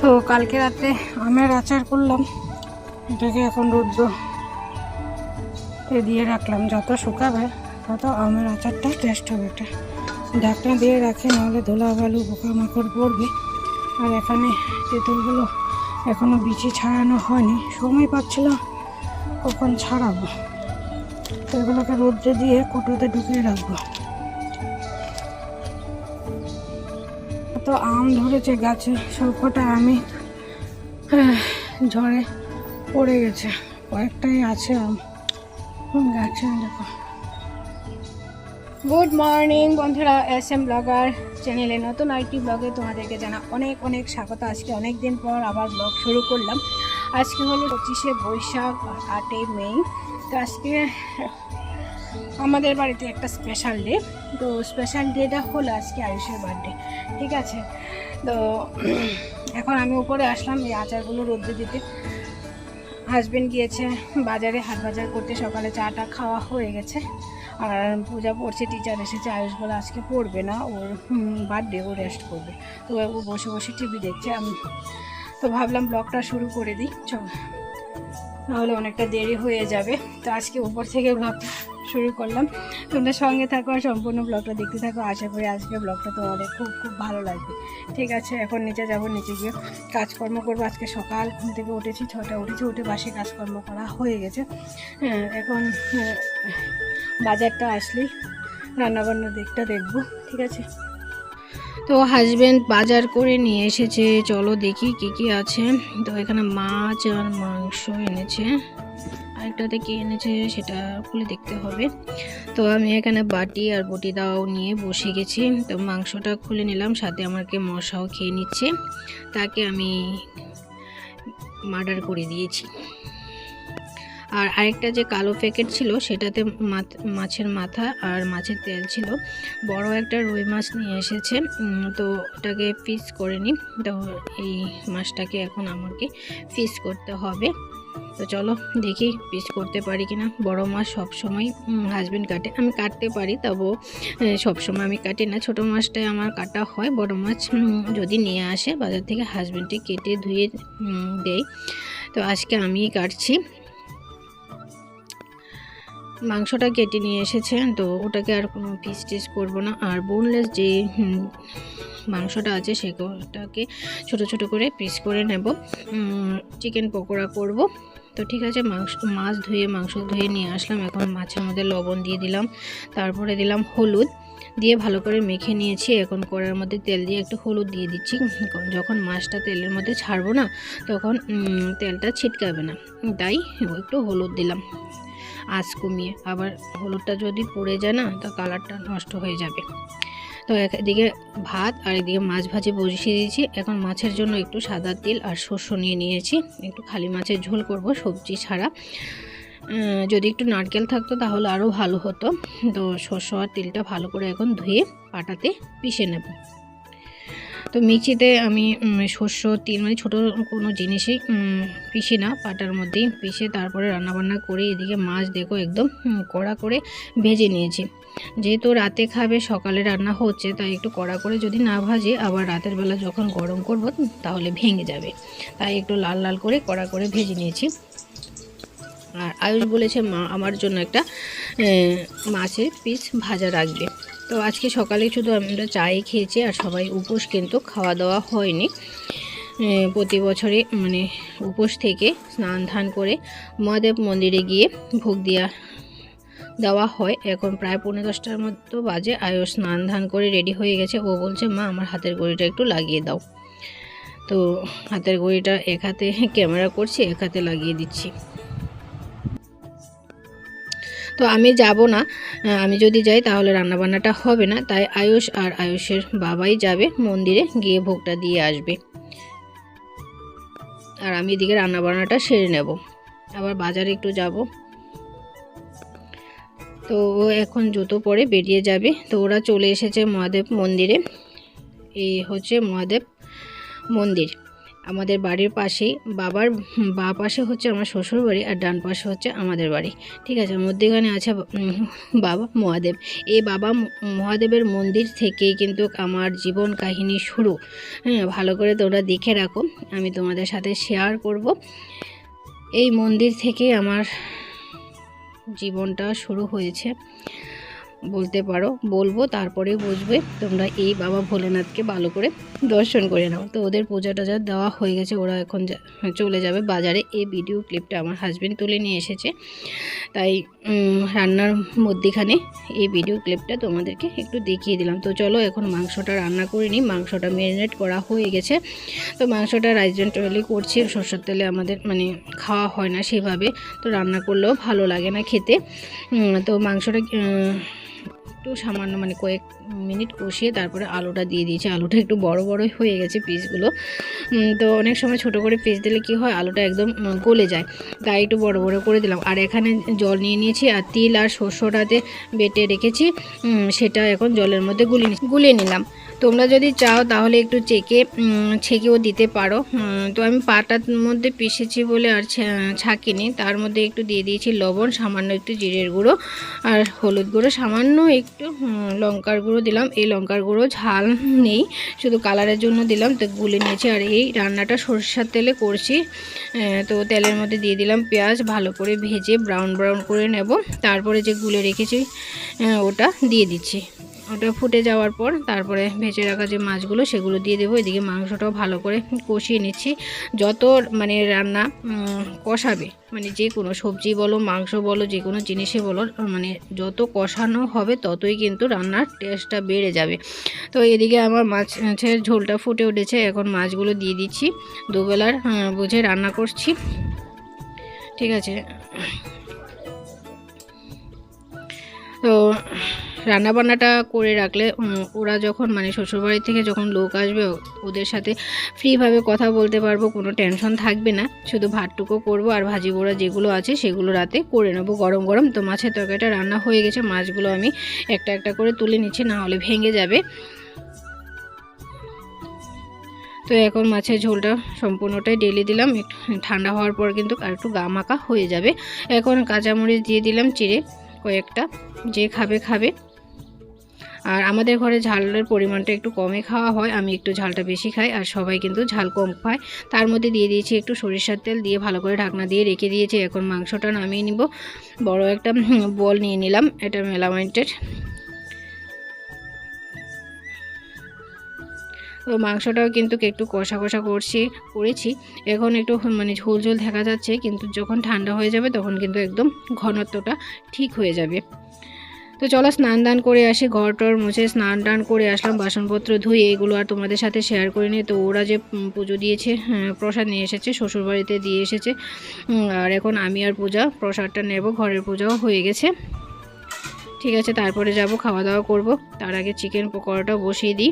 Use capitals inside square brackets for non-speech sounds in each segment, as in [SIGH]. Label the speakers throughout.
Speaker 1: তো কালকে রাতে আমের আচার করলাম। এটাকে এখন রুদ্র দিয়ে রাখলাম। যত শুকাবে, তত আমের আচারটা টেস্ট হবে এটা। ঢাকনা দিয়ে রাখি, নাহলে ধুলা বালু পোকামাকড় পড়বে। আর এখানে তেঁতুলগুলো এখনও বিচি ছাড়ানো হয়নি। সময় পাচ্ছিলাম কখন ছাড়াবো। তো এগুলোকে রোদ্রে দিয়ে কোটোতে ঢুকিয়ে রাখব। তো আম ধরেছে গাছে সবকটা আমি ঝড়ে পড়ে গেছে। কয়েকটাই আছে আম। গাছে দেখো। গুড মর্নিং বন্ধুরা এস এম ব্লগার চ্যানেলে নতুন আইটি ব্লগে তোমাদেরকে জানা অনেক অনেক স্বাগত। আজকে অনেক দিন পর আবার ব্লগ শুরু করলাম। আজকে হলো পঁচিশে বৈশাখ, আটই মে। তো আজকে আমাদের বাড়িতে একটা স্পেশাল ডে তো স্পেশাল ডেটা হলো আজকে আয়ুষের বার্থডে ঠিক আছে? তো এখন আমি উপরে আসলাম, এই আচারগুলো রোদ্রে দিতে। হাজবেন্ড গিয়েছে বাজারে, হাট বাজার করতে, সকালে চাটা খাওয়া হয়ে গেছে। আর পূজা পড়ছে টিচার এসেছে, আয়ুষ বলে আজকে পড়বে না, ওর বার্থডে ও রেস্ট করবে। তো ও বসে বসে টিভি দেখছে, আমি তো ভাবলাম ব্লগটা শুরু করে দিই, চল। নাহলে অনেকটা দেরি হয়ে যাবে। তো আজকে উপর থেকে ব্লগটা শুরু করলাম। তোমরা সঙ্গে থাকো আর সম্পূর্ণ ব্লগটা দেখতে থাকো। আশা করি আজকে ব্লগটা তোমাদের খুব খুব ভালো লাগবে। ঠিক আছে এখন নিচে যাব নিচে গিয়ে কাজকর্ম করব। আজকে সকাল ঘুম থেকে উঠেছি ছটা উঠেছি উঠে বাসে কাজকর্ম করা হয়ে গেছে। হ্যাঁ, এখন হ্যাঁ, বাজারটা আসলেই রান্নাবান্নার দিকটা দেখব ঠিক আছে? তো হাজব্যান্ড বাজার করে নিয়ে এসেছে। চলো দেখি কি কি আছে। তো এখানে মাছ আর মাংস এনেছে। আরেকটাতে কি এনেছে সেটা খুলে দেখতে হবে। তো আমি এখানে বাটি আর বটি দাও নিয়ে বসে গেছি। তো মাংসটা খুলে নিলাম, সাথে আমাকে মশাও খেয়ে নিচ্ছে। তাকে আমি মার্ডার করে দিয়েছি। আর আরেকটা যে কালো প্যাকেট ছিল, সেটাতে মাছের মাথা আর মাছের তেল ছিল। বড় একটা রুই মাছ নিয়ে এসেছে। তো ওটাকে পিস করে নিই তো এই মাছটাকে এখন আমাকে পিস করতে হবে। তো চলো দেখি পিস করতে পারি কিনা। বড় মাছ সবসময় হাজবেন্ড কাটে। আমি কাটতে পারি তবু সবসময় আমি কাটি না। ছোট মাছটাই আমার কাটা হয়। বড় মাছ যদি নিয়ে আসে, বাজার থেকে হাজব্যান্ডটি কেটে ধুয়ে দেয় তো আজকে আমি কাটছি। মাংসটা কেটে নিয়ে এসেছে তো ওটাকে আর কোনো পিস টিস করব না। আর বোনলেস যে মাংসটা আছে সেটাকে ছোট ছোট করে পিস করে নেব। চিকেন পকোড়া করব। তো ঠিক আছে, মাংস, মাছ ধুয়ে, মাংস ধুয়ে নিয়ে আসলাম। এখন মাছের মধ্যে লবণ দিয়ে দিলাম। তারপরে দিলাম হলুদ। দিয়ে ভালো করে মেখে নিয়েছি। এখন কড়ার মধ্যে তেল দিয়ে একটু হলুদ দিয়ে দিচ্ছি। যখন মাছটা তেলের মধ্যে ছাড়বো না, তখন তেলটা ছিটকাবে না। তাই একটু হলুদ দিলাম। আঁচ কমিয়ে। আবার হলুদটা যদি পড়ে যায় না, তো কালারটা নষ্ট হয়ে যাবে। তো এক- এদিকে ভাত আর এদিকে মাছ ভাজি বসিয়ে দিয়েছি। এখন মাছের জন্য একটু সাদা তেল আর শস্য নিয়ে নিয়েছি। একটু খালি মাছের ঝোল করব সবজি ছাড়া। যদি একটু নারকেল থাকতো তাহলে আরও ভালো হতো। তো শস্য আর তেলটা ভালো করে এখন ধুয়ে পাটাতে পিষে নেব। তো মিক্সিতে আমি শস্য, তিল মানে ছোটো কোনো জিনিসই পিষি না, পাটার মধ্যেই পিষে তারপরে রান্নাবান্না করে এদিকে মাছ দেখো একদম কড়া করে ভেজে নিয়েছি। যেহেতু রাতে খাবে, সকালে রান্না হচ্ছে, তাই একটু কড়া করে যদি না ভাজে, আবার রাতের বেলা যখন গরম করব, তাহলে ভেঙে যাবে। তাই একটু লাল লাল করে কড়া করে ভেজে নিয়েছি। আর আয়ুষ বলেছে মা, আমার জন্য একটা মাছের পিস ভাজা রাখবে। তো আজকে সকালে শুধু আমরা চাই খেয়েছি আর সবাই উপোস কিন্তু খাওয়া দাওয়া হয়নি। প্রতি বছরে মানে উপোস থেকে স্নান ধান করে মহাদেব মন্দিরে গিয়ে ভোগ দেওয়া দেওয়া হয়। এখন প্রায় পৌনে দশটার মতো বাজে। আয়ুষ স্নান ধান করে রেডি হয়ে গেছে। ও বলছে, মা, আমার হাতের গড়িটা একটু লাগিয়ে দাও। তো হাতের গড়িটা এক হাতে [LAUGHS] ক্যামেরা করছি, এক হাতে লাগিয়ে দিচ্ছি। তো আমি যাব না। আমি যদি যাই তাহলে রান্নাবান্নাটা হবে না। তাই আয়ুষ আর আয়ুষের বাবাই যাবে মন্দিরে, গিয়ে ভোগটা দিয়ে আসবে। আর আমি এদিকে রান্নাবান্নাটা সেরে নেব। আবার বাজারে একটু যাব। তো ও এখন জুতো পরে বেরিয়ে যাবে। তো ওরা চলে এসেছে মহাদেব মন্দিরে। এই হচ্ছে মহাদেব মন্দির। আমাদের বাড়ির পাশেই বাবার বা পাশে হচ্ছে আমার শ্বশুর বাড়ি আর ডান পাশে হচ্ছে আমাদের বাড়ি। ঠিক আছে? মধ্যেখানে আছে বাবা মহাদেব। এই বাবা মহাদেবের মন্দির থেকেই কিন্তু আমার জীবন কাহিনী শুরু। হ্যাঁ ভালো করে তোমরা দেখে রাখো। আমি তোমাদের সাথে শেয়ার করব। এই মন্দির থেকে আমার জীবনটা শুরু হয়েছে। বলতে পারো, বলব, তারপরে বুঝবে তোমরা এই বাবা ভোলেনাথকে ভালো করে দর্শন করে নাও। তো ওদের পূজা টুজা দেওয়া হয়ে গেছে, ওরা এখন চলে যাবে বাজারে। এই ভিডিও ক্লিপটা আমার হাজব্যান্ড তুলে নিয়ে এসেছে। তাই রান্নার মধ্যেখানে এই ভিডিও ক্লিপটা তোমাদেরকে একটু দেখিয়ে দিলাম। তো চলো, এখন মাংসটা রান্না করে নিই। মাংসটা ম্যারিনেট করা হয়ে গেছে। তো মাংসটা রাইজেন্ট অয়েলে করছি। সরষের তেলে আমাদের মানে খাওয়া হয় না সেভাবে। তো রান্না করলেও ভালো লাগে না খেতে। তো মাংসটা একটু সামান্য মানে কয়েক মিনিট কষিয়ে তারপরে আলুটা দিয়ে দিয়েছি। আলুটা একটু বড় বড়ই হয়ে গেছে পিসগুলো। তো অনেক সময় ছোট করে পিস দিলে কি হয়, আলুটা একদম গলে যায়। তাই একটু বড় বড় করে দিলাম। আর এখানে জল নিয়ে নিয়েছি আর তিল আর শস্যটাতে বেটে রেখেছি। সেটা এখন জলের মধ্যে গুলিয়ে গুলিয়ে নিলাম। তোমরা যদি চাও তাহলে একটু চেকে ছেঁকেও দিতে পারো। তো আমি পাটার মধ্যে পিষেছি বলে আর ছাঁকিনি। তার মধ্যে একটু দিয়ে দিয়েছি লবণ, সামান্য একটু জিরের গুঁড়ো আর হলুদ গুঁড়ো। সামান্য একটু লঙ্কার গুঁড়ো দিলাম। এই লঙ্কার গুঁড়ো ঝাল নেই, শুধু কালারের জন্য দিলাম। তো গুলে নিয়েছি আর এই রান্নাটা সরষের তেলে করছি। তো তেলের মধ্যে দিয়ে দিলাম পেঁয়াজ, ভালো করে ভেজে ব্রাউন ব্রাউন করে নেব। তারপরে যে গুলে রেখেছি ওটা দিয়ে দিচ্ছি। ওটা ফুটে যাওয়ার পর তারপরে ভেজে রাখা যে মাছগুলো সেগুলো দিয়ে দেবো। এদিকে মাংসটাও ভালো করে কষিয়ে নিচ্ছি। যত মানে রান্না কষাবে মানে যে কোনো সবজি বলো, মাংস বলো, যে কোনো জিনিসে বলো মানে যত কষানো হবে ততই কিন্তু রান্নার টেস্টটা বেড়ে যাবে। তো এদিকে আমার মাছের ঝোলটা ফুটে উঠেছে। এখন মাছগুলো দিয়ে দিচ্ছি। দুবেলার বুঝে রান্না করছি। ঠিক আছে। তো রান্নাবান্নাটা করে রাখলে ওরা যখন মানে শ্বশুরবাড়ি থেকে যখন লোক আসবে, ওদের সাথে ফ্রিভাবে কথা বলতে পারব, কোনো টেনশন থাকবে না। শুধু ভাতটুকু করব আর ভাজি বোড়া যেগুলো আছে, সেগুলো রাতে করে নেব। গরম গরম তো মাছের তরকারিটা রান্না হয়ে গেছে, মাছগুলো আমি একটা একটা করে তুলে নিচ্ছি, না হলে ভেঙে যাবে। তো এখন মাছের ঝোলটা সম্পূর্ণটাই ডেলে দিলাম। ঠান্ডা হওয়ার পর কিন্তু আর একটু গা মাখা হয়ে যাবে। এখন কাঁচামরিচ দিয়ে দিলাম, চিড়ে কয়েকটা, যে খাবে খাবে। আর আমাদের ঘরে ঝালের পরিমাণটা একটু কমে খাওয়া হয়, আমি একটু ঝালটা বেশি খাই আর সবাই কিন্তু ঝাল কম খায়। তার মধ্যে দিয়ে দিয়েছি একটু সরিষার তেল, দিয়ে ভালো করে ঢাকনা দিয়ে রেখে দিয়েছি। এখন মাংসটা নামিয়ে নিব। বড় একটা বল নিয়ে নিলাম, এটা মেলামাইন্টের তো মাংসটাও কিন্তু একটু কষা কষা করছি, করেছি। এখন একটু মানে ঝোল ঝোল দেখা যাচ্ছে, কিন্তু যখন ঠান্ডা হয়ে যাবে তখন কিন্তু একদম ঘনত্বটা ঠিক হয়ে যাবে। তো চলো স্নান দান করে আসি ঘর টর মুছে স্নান টান করে আসলাম বাসনপত্র ধুয়ে এগুলো আর তোমাদের সাথে শেয়ার করে নিই তো ওরা যে পুজো দিয়েছে হ্যাঁ, প্রসাদ নিয়ে এসেছে শ্বশুরবাড়িতে দিয়ে এসেছে। আর এখন আমি আর পূজা প্রসাদটা নেব ঘরের পূজাও হয়ে গেছে। ঠিক আছে তারপরে যাব খাওয়া দাওয়া করব। তার আগে চিকেন পকোড়াটা বসিয়ে দিই।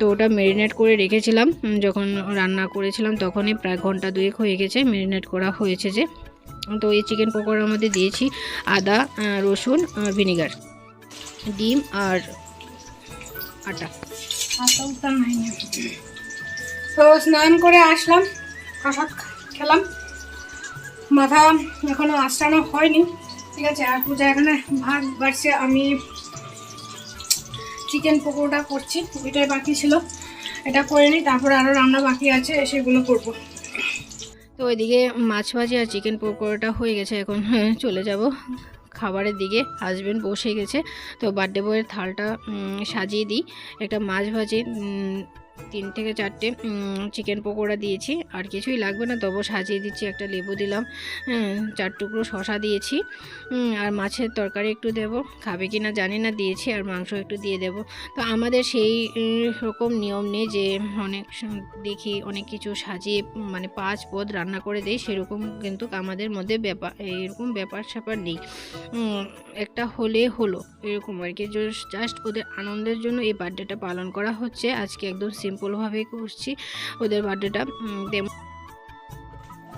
Speaker 1: তো ওটা ম্যারিনেট করে রেখেছিলাম। যখন রান্না করেছিলাম তখনই প্রায় ঘণ্টা দুয়েক হয়ে গেছে ম্যারিনেট করা হয়েছে যে। তো এই চিকেন পকোড়ার মধ্যে দিয়েছি আদা রসুন ভিনিগার ডিম আর আটা।
Speaker 2: তো স্নান করে আসলাম প্রসাদ খেলাম। মাথা এখনও আশ্রানো হয়নি, ঠিক আছে? আর পূজা এখানে ভাত বাড়ছে, আমি চিকেন পকোড়া করছি, এটাই বাকি ছিল। এটা করে নিই, তারপরে আরও রান্না বাকি আছে, সেগুলো করব।
Speaker 1: তো ওইদিকে মাছ ভাজি আর চিকেন পকোড়াটা হয়ে গেছে, এখন [LAUGHS] চলে যাব। খাবারের দিকে হাজব্যান্ড বসে গেছে, তো বার্থডে বয়ের থালটা সাজিয়ে দিই। একটা মাছ ভাজি তিন থেকে চারটে চিকেন পকোড়া দিয়েছি। আর কিছুই লাগবে না, তবু সাজিয়ে দিচ্ছি, একটা লেবু দিলাম চার টুকরো শশা দিয়েছি। আর মাছের তরকারি একটু দেব, খাবে কি না জানি না, দিয়েছি, আর মাংস একটু দিয়ে দেব। তো আমাদের সেই রকম নিয়ম নেই যে, অনেক দেখি অনেক কিছু সাজিয়ে মানে পাঁচ পদ রান্না করে দেয় সেরকম কিন্তু আমাদের মধ্যে ব্যাপার এরকম ব্যাপার স্যাপার নেই। একটা হলে হলো, এরকম আর কি। জাস্ট ওদের আনন্দের জন্য এই বার্থডেটা পালন করা হচ্ছে। আজকে একদম সিম্পলভাবেই করছি ওদের বার্থডেটা তেমন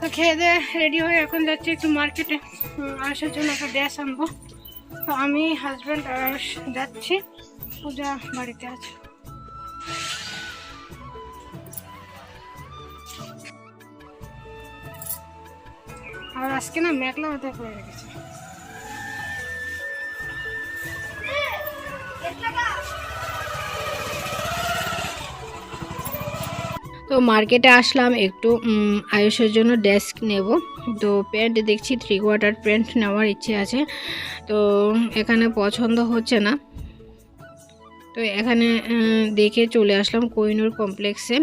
Speaker 2: তো খেয়ে দিয়ে রেডি হয়ে এখন যাচ্ছি একটু মার্কেটে আসার জন্য একটা ড্রেস আনব তো আমি হাজব্যান্ড যাচ্ছি পূজা বাড়িতে আছে আর আজকে না মেঘলা ওদের পড়ে রেখেছে
Speaker 3: তো মার্কেটে আসলাম, একটু আয়ুষের জন্য ডেস্ক নেব। তো প্যান্ট দেখছি থ্রি কোয়ার্টার প্যান্ট নেওয়ার ইচ্ছে আছে। তো এখানে পছন্দ হচ্ছে না। তো এখানে দেখে চলে আসলাম কোহিনুর কমপ্লেক্সে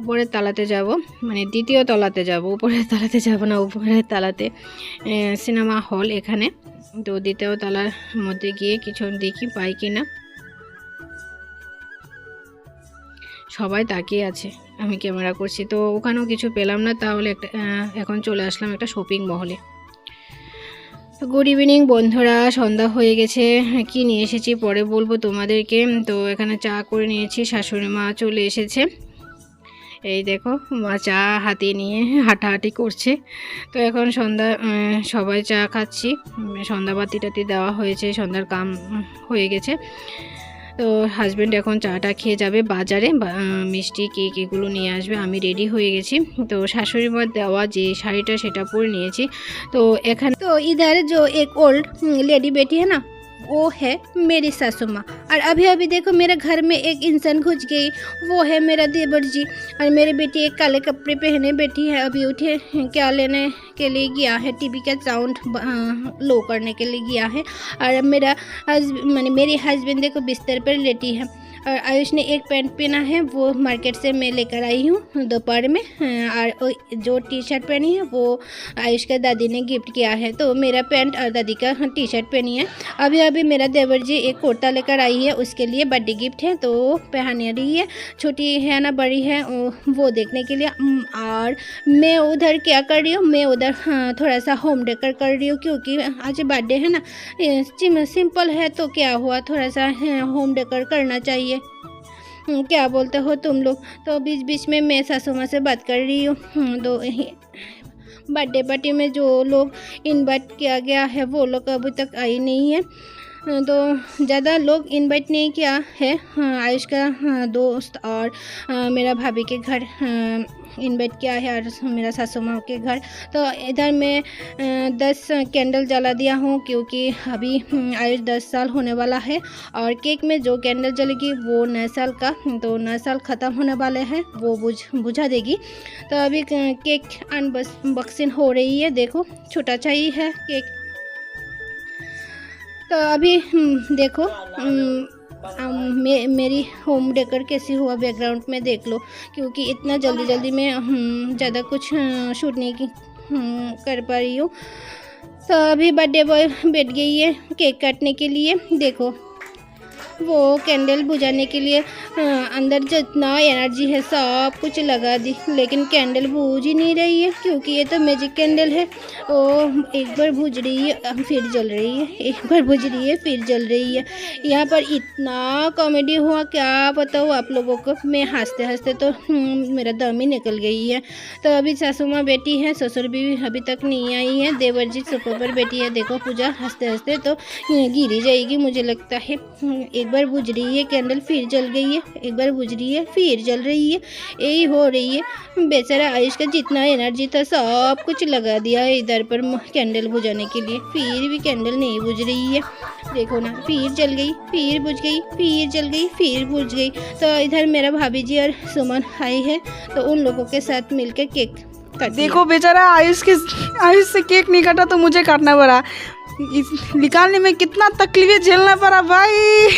Speaker 3: উপরের তালাতে যাব মানে দ্বিতীয় তলাতে যাব। উপরের তালাতে যাব না, উপরের তালাতে সিনেমা হল এখানে। তো দ্বিতীয় তলার মধ্যে গিয়ে কিছু দেখি, পাই কি না সবাই তাকিয়ে আছে। আমি ক্যামেরা করছি তো ওখানেও কিছু পেলাম না তাহলে একটা এখন চলে আসলাম একটা শপিং মহলে গুড ইভিনিং বন্ধুরা সন্ধ্যা হয়ে গেছে কি নিয়ে এসেছি পরে বলব তোমাদেরকে। তো এখানে চা করে নিয়েছি শাশুড়ি মা চলে এসেছে। এই দেখো মা চা হাতে নিয়ে হাঁটাহাঁটি করছে। তো এখন সন্ধ্যা সবাই চা খাচ্ছি। উম, সন্ধ্যাবাতি টাতি দেওয়া হয়েছে সন্ধ্যার কাম হয়ে গেছে। তো হাজব্যান্ড এখন চাটা খেয়ে যাবে বাজারে মিষ্টি কেক এগুলো নিয়ে আসবে, আমি রেডি হয়ে গেছি। তো শাশুড়ি মার দেওয়া যে শাড়িটা সেটা পরে নিয়েছি। তো এখানে
Speaker 1: তো ইধার যে এক ওল্ড লেডি বেটি হ্যাঁ না? वो है मेरी सासू माँ। और अभी अभी देखो मेरे घर में एक इंसान घुस गई, वो है मेरा देवर जी। और मेरी बेटी एक काले कपड़े पहने बैठी है, अभी उठे क्या लेने के लिए गया है? टीवी का साउंड लो करने के लिए गया है। और मेरा मानी, मेरी हस्बैंड देखो बिस्तर पर लेटी है। और आयुष ने एक पैंट पहना है वो मार्केट से मैं लेकर आई हूँ दोपहर में। और जो टी शर्ट पहनी है वो आयुष का दादी ने गिफ्ट किया है। तो मेरा पैंट और दादी का टी शर्ट पहनी है। अभी अभी मेरा देवर जी एक कुर्ता लेकर आई है उसके लिए बर्थडे गिफ्ट है तो पहने रही है। छोटी है ना बड़ी है वो- देखने के लिए। और मैं उधर क्या कर रही हूँ मैं उधर हाँ, थोड़ा सा होम डेकर कर रही हूँ क्योंकि आज बर्थडे है ना। सिंपल है तो क्या हुआ थोड़ा सा हाँ, होम डेकर करना चाहिए। क्या बोलते हो तुम लोग? तो बीच बीच में मैं सासू माँ से बात कर रही हूँ। हम्म, तो बर्थडे पार्टी में जो लोग इन्वाइट किया गया है वो लोग अभी तक आई नहीं है। तो ज़्यादा लोग इनवाइट नहीं किया है हाँ, आयुष का हाँ, दोस्त और मेरा भाभी के घर इनवाइट किया है और मेरा सासू माँ के घर। तो इधर मैं दस कैंडल जला दिया हूँ क्योंकि अभी आयुष दस साल होने वाला है और केक में जो कैंडल जलेगी वो नए साल का तो नए साल ख़त्म होने वाले हैं वो बुझ बुझा देगी। तो अभी केक अनबॉक्सिंग हो रही है देखो छोटा ही है केक तो अभी हम्म, देखो हम्म, मे, मेरी होम डेकर कैसी हुआ बैकग्राउंड में देख लो क्योंकि इतना जल्दी जल्दी में हम्म, ज़्यादा कुछ शूट नहीं की कर पा रही हूँ। तो अभी बर्थडे बॉय बैठ गई है केक काटने के लिए देखो। वो कैंडल बुझाने के लिए अंदर जितना एनर्जी है सब कुछ लगा दी। लेकिन कैंडल बूझ ही नहीं रही है क्योंकि ये तो मैजिक कैंडल है। वो एक बार बुझ रही है फिर जल रही है। एक बार बुझ रही है फिर जल रही है। यहाँ पर इतना कॉमेडी हुआ क्या बताऊँ आप लोगों को? मैं हँसते हँसते तो हम्म, मेरा दम ही निकल गई है। तो अभी सासू माँ बेटी है ससुर भी अभी तक नहीं आई है। देवर जी सोफे पर बैठी है। देखो पूजा हँसते हँसते तो गिरी जाएगी मुझे लगता है। हम्म, एक बार बुझ रही है कैंडल फिर जल गई है एक बार बुझ रही है फिर जल रही है यही हो रही है। बेचारा आयुष का जितना एनर्जी था सब कुछ लगा दिया है इधर पर कैंडल बुझाने के लिए। फिर भी कैंडल नहीं बुझ रही है। देखो ना फिर जल गई फिर बुझ गई फिर जल गई फिर बुझ गई। तो इधर मेरा भाभी जी और सुमन आई है तो उन लोगों के साथ मिलकर केक
Speaker 4: देखो बेचारा आयुष के आयुष से केक नहीं कटा तो मुझे काटना पड़ा। निकालने में कितना तकलीफें झेलना पड़ा भाई।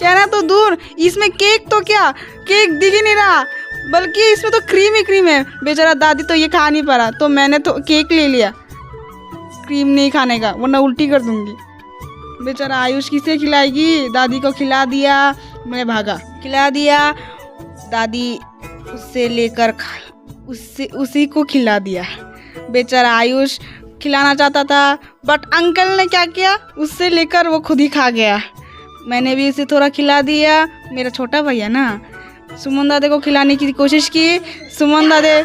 Speaker 4: कहना तो दूर, इसमें केक तो क्या? केक दिख ही नहीं रहा। बल्कि इसमें तो क्रीम ही क्रीम है। बेचारा दादी तो ये खा नहीं पा रहा तो मैंने तो केक ले लिया। क्रीम नहीं खाने का, वरना उल्टी कर दूँगी। बेचारा आयुष किसे खिलाएगी? दादी को खिला दिया, मैं भागा। खिला दिया, दादी उससे लेकर उससे, उसी को खिला दिया। बेचारा आयुष खिलाना चाहता था बट अंकल ने क्या किया? उससे लेकर वो खुद ही खा गया। मैंने भी उसे थोड़ा खिला दिया। मेरा छोटा भैया ना। सुमन दादे को खिलाने की कोशिश की। सुमन दादे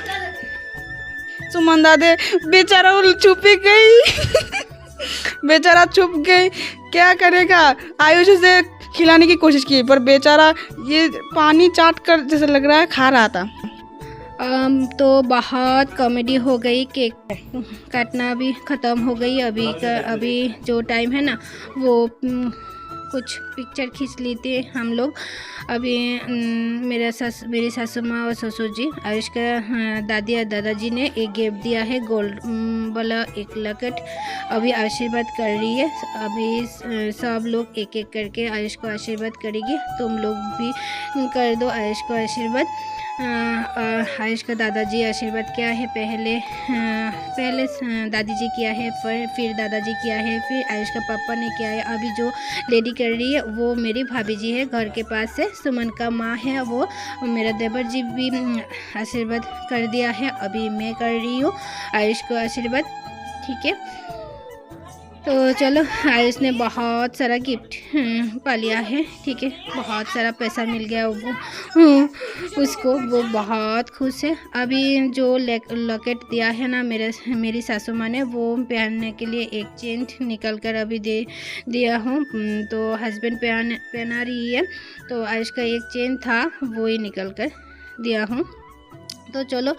Speaker 4: सुमन दादे, बेचारा वो छुप गई। [LAUGHS] बेचारा छुप गई। क्या करेगा? आयुष उसे खिलाने की कोशिश की, पर बेचारा ये पानी चाट कर जैसे लग रहा है, खा रहा था।
Speaker 1: तो बहुत कॉमेडी हो गई केक काटना भी ख़त्म हो गई। अभी का अभी जो टाइम है ना वो कुछ पिक्चर खींच ली थी हम लोग। अभी मेरा सास मेरी सासू माँ और ससुर जी आयुष का हाँ, दादी और दादाजी ने एक गिफ्ट दिया है गोल्ड वाला एक लकेट। अभी आशीर्वाद कर रही है। अभी सब लोग एक एक करके आयुष को आशीर्वाद करेगी। तुम लोग भी कर दो आयुष को आशीर्वाद। आयुष का दादाजी आशीर्वाद किया है, पहले पहले दादी जी किया है, फिर फिर दादाजी किया है, फिर आयुष का पापा ने किया है। अभी जो लेडी कर रही है, वो मेरी भाभी जी है, घर के पास से सुमन का माँ है, वो मेरा देवर जी भी आशीर्वाद कर दिया है। अभी मैं कर रही हूँ आयुष को आशीर्वाद, ठीक है? तो चलो आयुष ने बहुत सारा गिफ्ट हम्म, पा लिया है ठीक है? बहुत सारा पैसा मिल गया वो हम्म, उसको वो बहुत खुश है। अभी जो लॉकेट दिया है ना मेरे मेरी सासू माँ ने वो पहनने के लिए एक चेन निकल कर अभी दे दिया हूँ। हम्म, तो हस्बैंड पहन पहना रही है तो आयुष का एक चेन था वो ही निकल कर दिया हूँ। तो चलो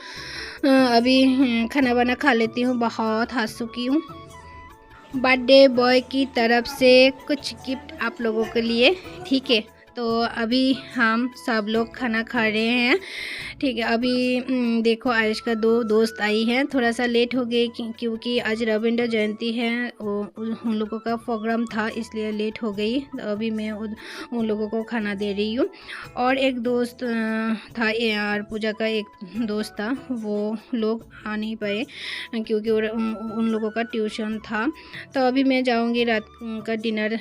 Speaker 1: अभी खाना वाना खा लेती हूँ बहुत हाथ चुकी हूँ। बर्थडे बॉय की तरफ़ से कुछ गिफ्ट आप लोगों के लिए ठीक है? तो अभी हम सब लोग खाना खा रहे हैं। ठीक है अभी हम्म, देखो आयुष का दो दोस्त आई हैं। थोड़ा सा लेट हो गई क्योंकि आज रविंद्र जयंती है उन लोगों का प्रोग्राम था इसलिए लेट हो गई। तो अभी मैं उन, लोगों को खाना दे रही हूँ। और एक दोस्त था यार पूजा का एक दोस्त था। वो लोग आ नहीं पाए क्योंकि उन, उन लोगों का ट्यूशन था। तो अभी मैं जाऊँगी रात का डिनर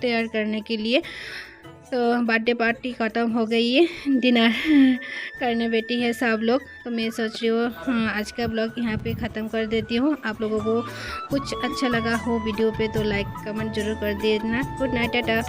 Speaker 1: तैयार करने के लिए। तो बर्थडे पार्टी ख़त्म हो गई है डिनर करने बैठी है सब लोग। तो मैं सोच रही हूँ हाँ, आज का ब्लॉग यहाँ पे ख़त्म कर देती हूँ। आप लोगों को कुछ अच्छा लगा हो वीडियो पे तो लाइक कमेंट ज़रूर कर देना। Good night tata.